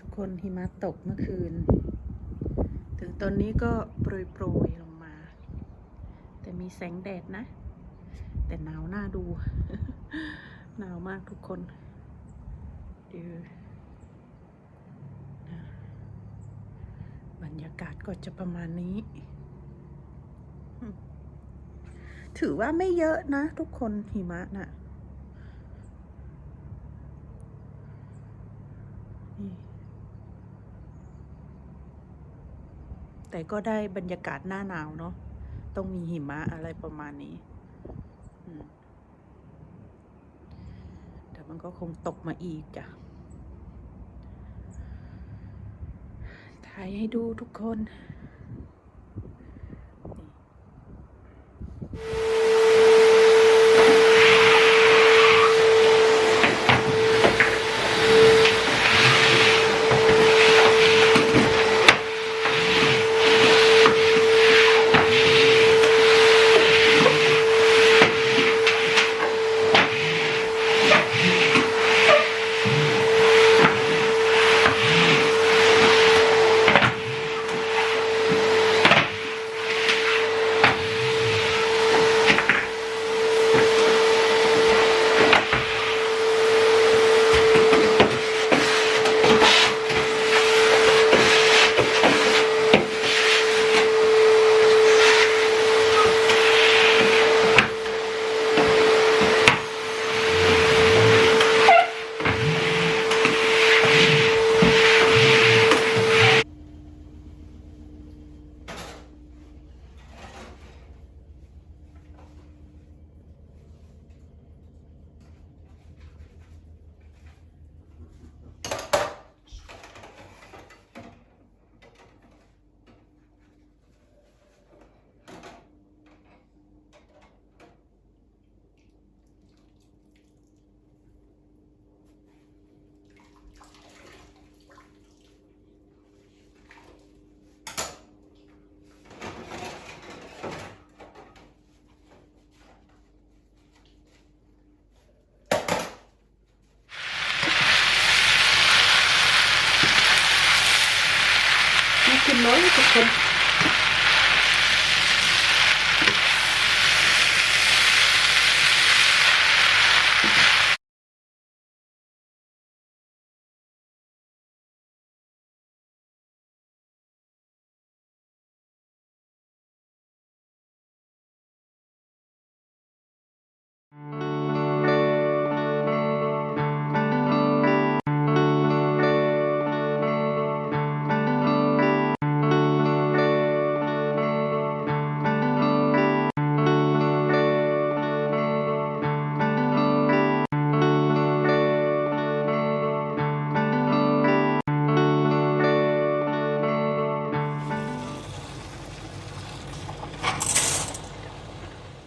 ทุกคนหิมะตกเมื่อคืน ถึงตอนนี้ก็โปรยโปรยลงมา แต่มีแสงแดดนะ แต่หนาวหน้าดู หนาวมากทุกคนดูนะบรรยากาศก็จะประมาณนี้ ถือว่าไม่เยอะนะทุกคนหิมะน่ะ แต่ก็ได้บรรยากาศหน้าหนาวเนาะต้องมีหิมะอะไรประมาณนี้แต่มันก็คงตกมาอีกจ้ะถ่ายให้ดูทุกคนนี่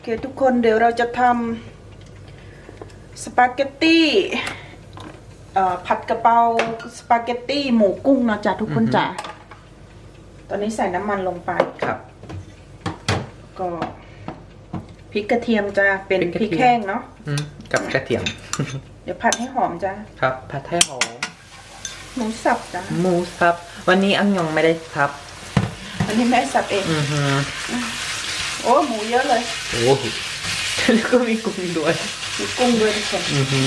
คทุกคนเดี๋ยวเราจะทำสปาเกตตี้เอ่อผัดกะเพราสปาเกตตี้หมูกุ้งเนาะจ้ะทุกคนจ้ะตอนนี้ใส่น้ำมันลงไป ครับก็พริกกระเทียมจ้ะเป็นพริกกระพริกเทียมแห้งเนาะอืมกับกระเทียม เดี๋ยวผัดให้หอมจ้ะครับผัดให้หอมหมูสับจ้ะหมูสับ วันนี้อังยองไม่ได้สับ อันนี้แม่สับเอง อือฮึโอ้ หมูเยอะเลยโอ้โหแล้วก็มีกุ้งด้วยมีกุ้งด้วยทุกคนอือฮึ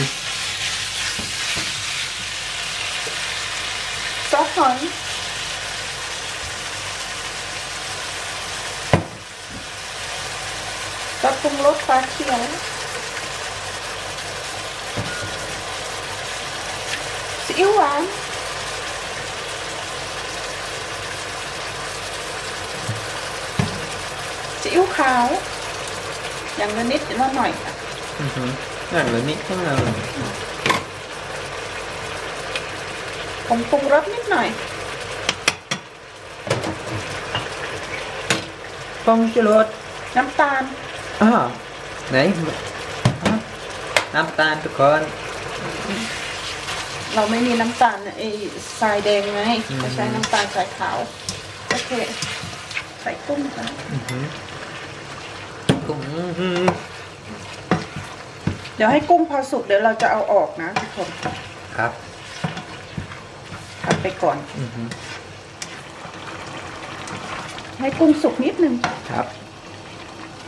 ซอสหอยซอสปรุงรสฟ้าเขียวซีอิ๊วหวาน ซีอิ๊ว ขาว อย่างละนิดละหน่อยค่ะอือฮึอย่างละนิดข้างในผงปรุงรสนิดหน่อยฟองชูรสน้ำตาลอ้าวไหนอะน้ำตาลทุกคน เราไม่มีน้ำตาลไอ้ทรายแดงไงอืมเราใช้น้ำตาลทรายขาว โอเค ใส่กุ้งค่ะ อือฮึกุ้งอื้อหือ เดี๋ยวให้กุ้งพอสุกเดี๋ยวเราจะเอาออกนะทุกคนครับผัดไปก่อนอือฮึให้กุ้งสุกนิดนึงครับ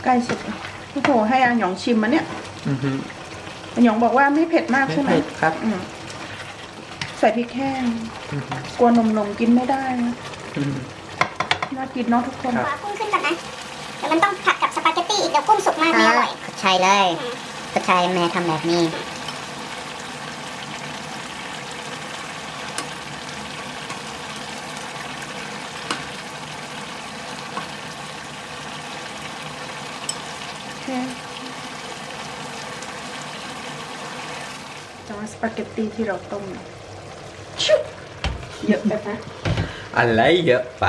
ใกล้สุกแล้วโอ้โหให้อาหยองชิมมันเนี่ยอือฮึอาหยองบอกว่าไม่เผ็ดมากไม่ใช่ไหมเผ็ดครับอืมใส่พริกแห้งอือฮึกลัวนมนมๆกินไม่ได้นะอืมน่ากินเนาะทุกคนครับขอกุ้งขึ้นก่อนนะแต่มันต้องผัดกับสปา เกตตี้อีกเดี๋ยวกุ้งสุกมากไม่อร่อยใช่เลยก็ใช่แม่ทำแบบนี้โอเคแต่ว่าสปาเกตตีที่เราต้มชุบเยอะไปนะ อะไรเยอะไป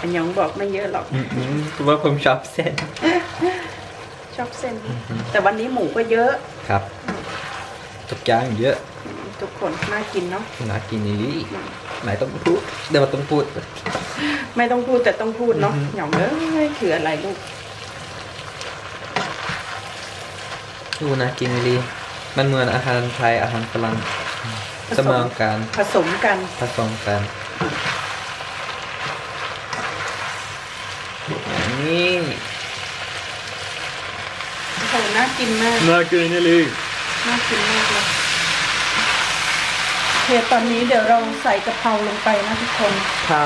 อันยองบอกไม่เยอะหรอก อืมอืมเพราะว่าผมชอบเส้นชอบเส้น แต่วันนี้หมูก็เยอะครับทุกอย่างเยอะทุกคนน่ากินเนาะน่ากินดีไหนต้องพูดเดี๋ยวต้องพูด ไม่ต้องพูดแต่ต้องพูดเนาะอือฮึหยองเอ้ยคืออะไรลูก ดูน่ากินดีมันเหมือนอาหารไทยอาหารฝรั่งผสมเสมอกันผสมกันผสมกัน นี่โอ้โหน่ากินมาก น่ากินนี่เลยน่ากินมากเลยโอเคตอนนี้เดี๋ยวเราใส่กะเพราลงไปนะทุกคนเท้า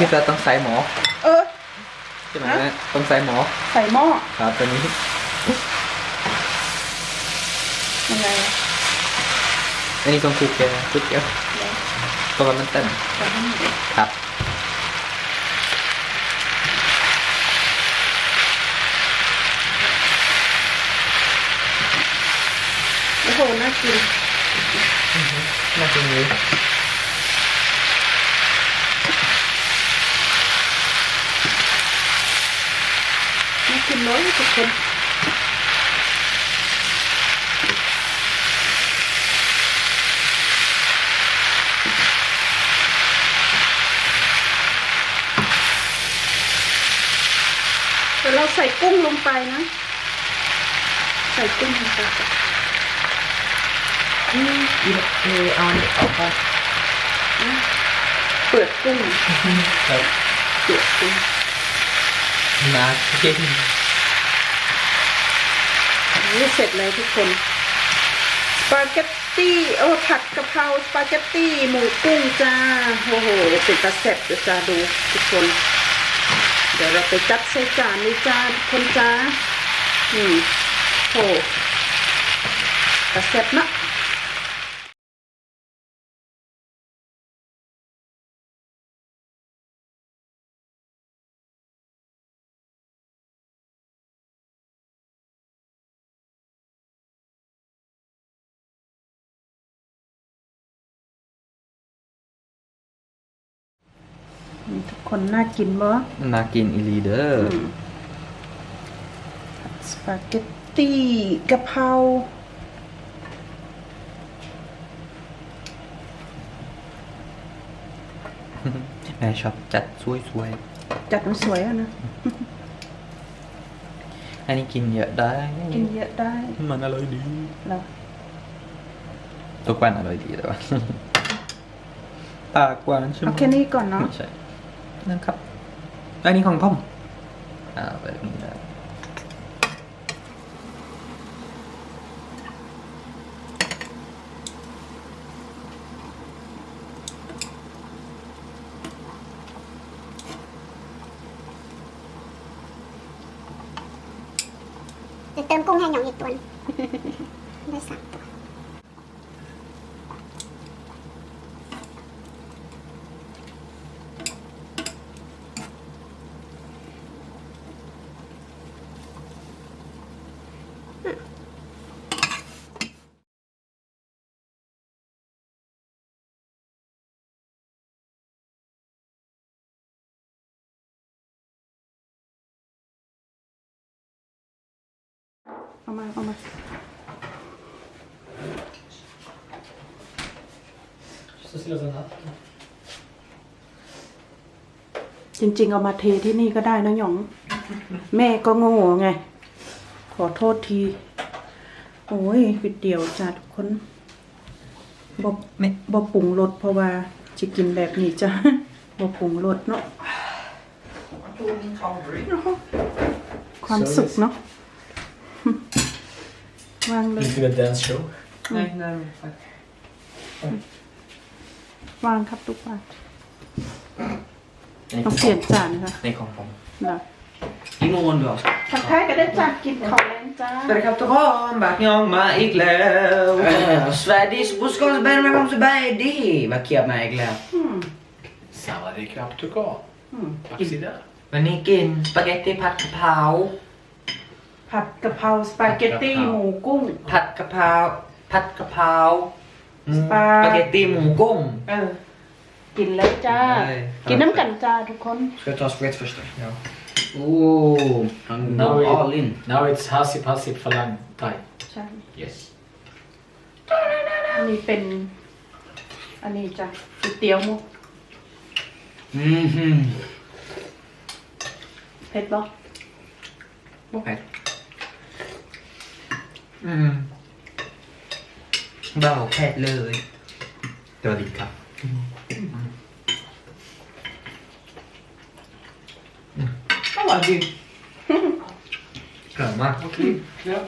พี่จะต้องใส่หมอเออ ใช่ไหมฮะแม่ต้องใส่หมอใส่หม้อครับตัวนี้ยังไงอะอันนี้ต้องคลุกเกลือคลุกเกลือเดี๋ยว เพราะว่ามันเต้นใส่ให้หมดเลยครับโอ้โหน่ากินน่ากินเลยน่ากินเลยทุกคน เดี๋ยวเราใส่กุ้งลงไปนะ ใส่กุ้งลงไปอืมอีกเออเอาเนี่ยเอาไปเปลือกกุ้งครับเปลือกกุ้งน่ากินนี่เสร็จเลยทุกคน สปาเกตตี้โอ้ผัดกะเพราสปาเกตตี้หมูกุ้งจ้า โอ้โหเป็นตาเสร็จเดี๋ยวจ้าดูทุกคน เดี๋ยวเราไปจัดใส่จานในจานคนจ้าอืมโอ้ตาเซ็บนะ ทุกคนน่ากินบ่น่ากินอีหลีเดอร์อืมสปาเกตตี้กะเพราแม่ชอบจัดสวยจัดมันสวยอะนะๆอันนี้กินเยอะได้ กินเยอะได้ มันอร่อยดีแล้วทุกวันอร่อยดีแต่ว่าปากหวานใช่ไหมเอาแค่นี้ก่อนเนาะไม่ใช่ นั่นครับอันนี้ของพ่อมอ่าแบบนี้นะเดี๋ยวเติมกุ้งให้หยองอีกตัวหนึงได้สามตัว เอามา เอามาจริง ๆ เอามาเทที่นี่ก็ได้นะหยอง แม่ก็โง่ไง ขอโทษที โอ้ยวิดเดียวจ้าทุกคนบบไม่บบปรุงรสเพราะว่าจะกินแบบนี้จ้ะบบปรุงรสเนาะ ความสุขเนาะ วางเลย Lite med dance show. Nej, nej. วางครับทุกวันต้องเปลี่ยนจานค่ะ Nej, kom på. นะ I morgen du også. ทักทายกันได้จ้ากินข้าวแรงจ้า Berkapteran, baknyong maiglaw. Sveriges buskons ben med kom tilbage. Det var kjær maiglaw. Samma det är knappt du gav. Baksida. วันนี้กินสปาเกตตี้ผัดกะเพรา ผัดกะเพราสปาเกตตี้หมูกุ้ง ผัดกะเพราผัดกะเพราหมูสปา สปาเกตตี้หมูกุ้ง เออ กินแล้วจ้า ได้ กินน้ำกันจ้าทุกคน Ska jag ta spagetti först? Ja. Oh, han Now går we- all in. Now it's hasip hasip falang thai. ใช่ Yes. อันนี้เป็น อันนี้จ้ะก๋วยเตี๋ยวหมู Mhm. เผ็ดบ่ Okej. Mm. เบาเผ็ดเลยสวัสดีครับ อร่อยดีอร่อยมาก Okej. Ja.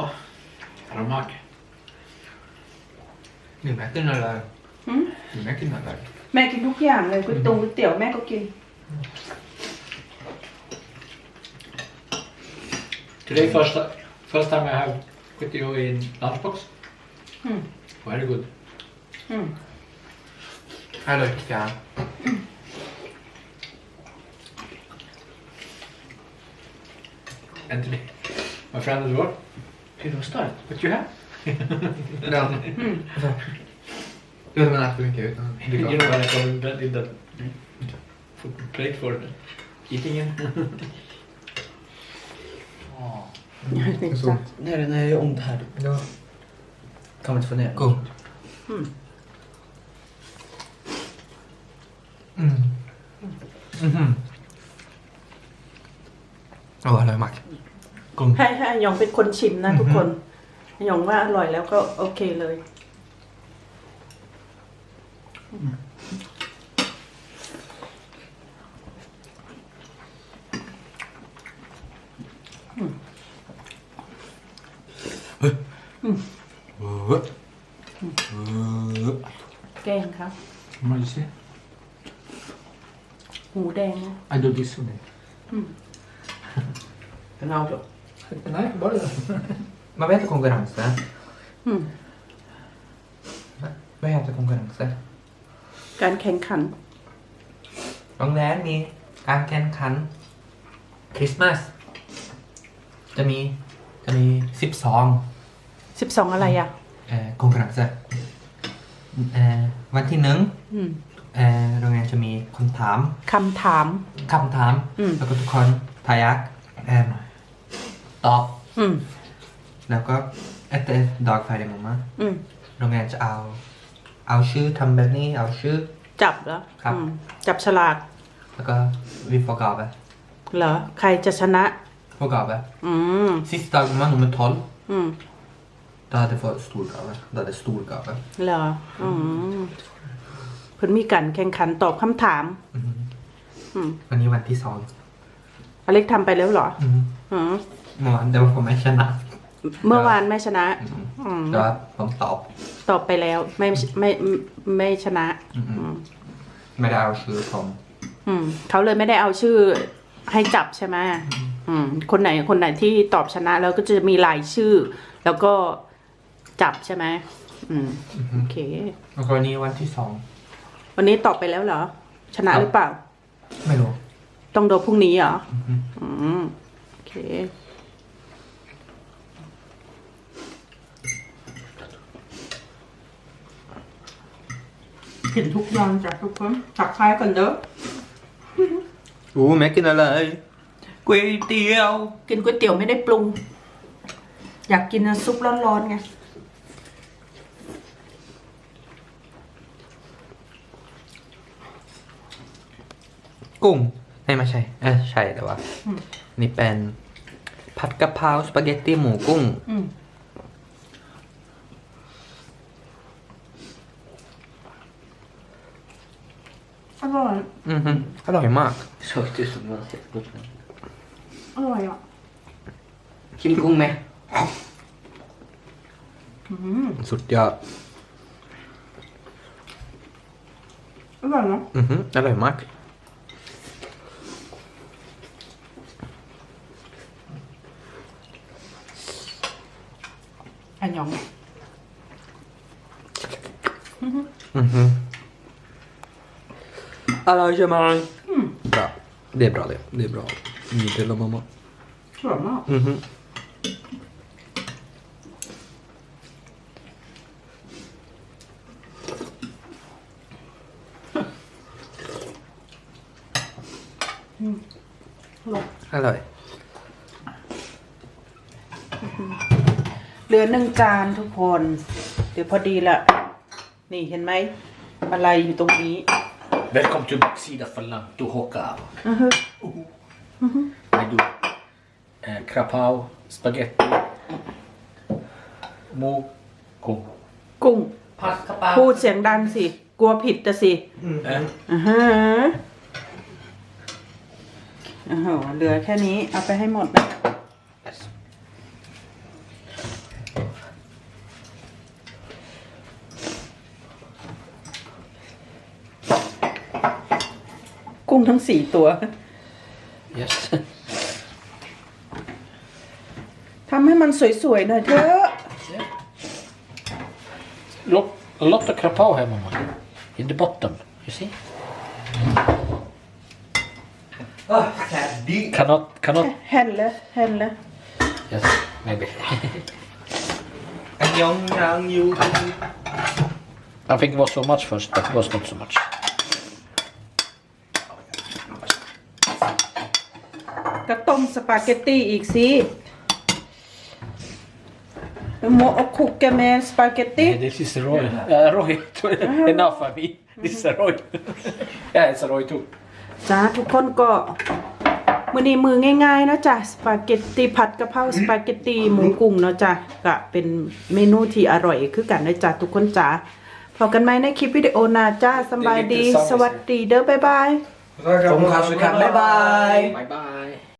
Åh, har du mag? หนึ่งแม็กกินอะไรหืมหนึ่งแม็กกินอะไรแม่กินทุกอย่างเลยก๋วยตงก๋วยเตี๋ยวแม่ก็กิน Today first first time I have with you in lunchbox. Mm. Very good. อืมอร่อยจัง Anthony, my friend as well. Hur rostar What you have? Ja. Jag menar för mycket utan You know when I come in bed in the food plate for eating it. Åh. นี่จ้ะ När det, när det gör ont här, då kan man inte få ner den. Go. Mm. Mm. Mhm. Åh, oh, mak. Kom. ให้ให้อันยองเป็นคนชิมนะทุกคนอันยองว่าอร่อยแล้วก็โอเคเลย แกง ครับ What you say? หมูแดงนะ I do this one. Den har också. Nej, bara Man vet konkurrensen. อืม Vad heter konkurrensen? การแข่งขัน โรงแรมมีการแข่งขันคริสต์มาสจะมีจะมีสิบสองสิบสองอะไรอะ เอ่อคอนเฟอเรนซ์ เอ่อวันที่หนึ่งอืมเอ่อโรงแรมจะมีคนถามคำถาม คำถาม อืม แล้วก็ทุกคนพยักเอ่อตอบ อืมแล้วก็ efter dag färdig mamma อืมโรงแรมจะเอา เอาชื่อทำแบบนี้ เอาชื่อ จับเหรอครับอืมจับฉลากแล้วก็วิฟกาบะเหรอ ใครจะชนะฟกาบะอืม Sista dagen var nummer 12อืม Då hade jag fått stor gave. Då hade jag stor gave. เหรออืมเพิ่นมีการแข่งขันตอบคำถาม อืม วันนี้วันที่สองอเล็กทำไปแล้วเหรออืมเมื่อวานเดี๋ยวผมไม่ชนะเมื่อวานไม่ชนะอืม แต่ว่าผมตอบ ตอบไปแล้วไม่ไม่ไม่ไม่ชนะ อืม อืม ไม่ได้เอาชื่อผมอืมเขาเลยไม่ได้เอาชื่อให้จับใช่ไหมอืม คนไหนคนไหนที่ตอบชนะแล้วก็จะมีรายชื่อ แล้วก็ จับใช่ไหมอืมโอเค แล้วก็วันนี้วันที่สอง วันนี้ตอบไปแล้วเหรอ ชนะครับ หรือเปล่า ไม่รู้ต้องดูพรุ่งนี้เหรอ อือฮึอืม โอเคเห็นทุกอย่างจากทุกคนถักทายกันเด้อโอ้แม่กินอะไรก๋วยเตี๋ยว กินก๋วยเตี๋ยวไม่ได้ปรุง อยากกินน้ำซุปร้อนๆไง กุ้งไม่ไม่ใช่เออใช่แต่ว่านี่เป็นผัดกะเพราสปาเกตตี้หมูกุ้งอืมอร่อย อือฮึอร่อยมาก Såg ut som man sett på den. อร่อยอะ Kim Kong med. อืมสุดยอดอร่อยเนาะอือฮึอร่อยมาก อันยองอือฮึอร่อยใช่ไหมบรา det är bra det. Det är bra. Ni delar mamma. สวยมาก อือฮึ อร่อย อร่อย เห ลือหนึ่งจานทุกคน เดี๋ยวพอดีละ นี่เห็นไหมอะไรอยู่ตรงนี้ Välkommen till baksida för Lanto Hocka. อือฮึ Jag gjorde eh, krapau, spaghetti, mo, kung. กุ้ง Pass kapal. พูดเสียงดังสิ กลัวผิดแต่สิ Eh, อ่าฮะโอ้โหเหลือแค่นี้เอาไปให้หมดนะ กุ้งทั้งสี่ตัว Yes. ทำให้มันสวยๆหน่อยเถอะ lot, a lot of krapau här mamma. In the bottom, you see? Cannot, cannot. แฮนเลยแฮนเลย Yes, maybe. อันยองยังอยู่ I think it was so much first, but it was not so much. ก็ต้มสปาเกตตี้อีกสิโมเอาคุกแกแมสปาเกตตี้ Yeah, this is a Roy. Uh, Roy, enough for me. This is a Roy. yeah, it's a Roy too. จ้าทุกคนก็มือนี้มือง่ายๆเนาะจ้ะสปาเกตตีผัดกะเพราสปาเกตตีหมูกุ้งเนาะจ้ะก็เป็นเมนูที่อร่อยคือกันนะจ้ะทุกคนจ้าพบกันไหมในคลิปวิดีโอหน้าจ้าสำบายดี สวัสดีเด้อบ๊ายบาย ผมขาวสุดครับบ๊ายบาย Bye bye.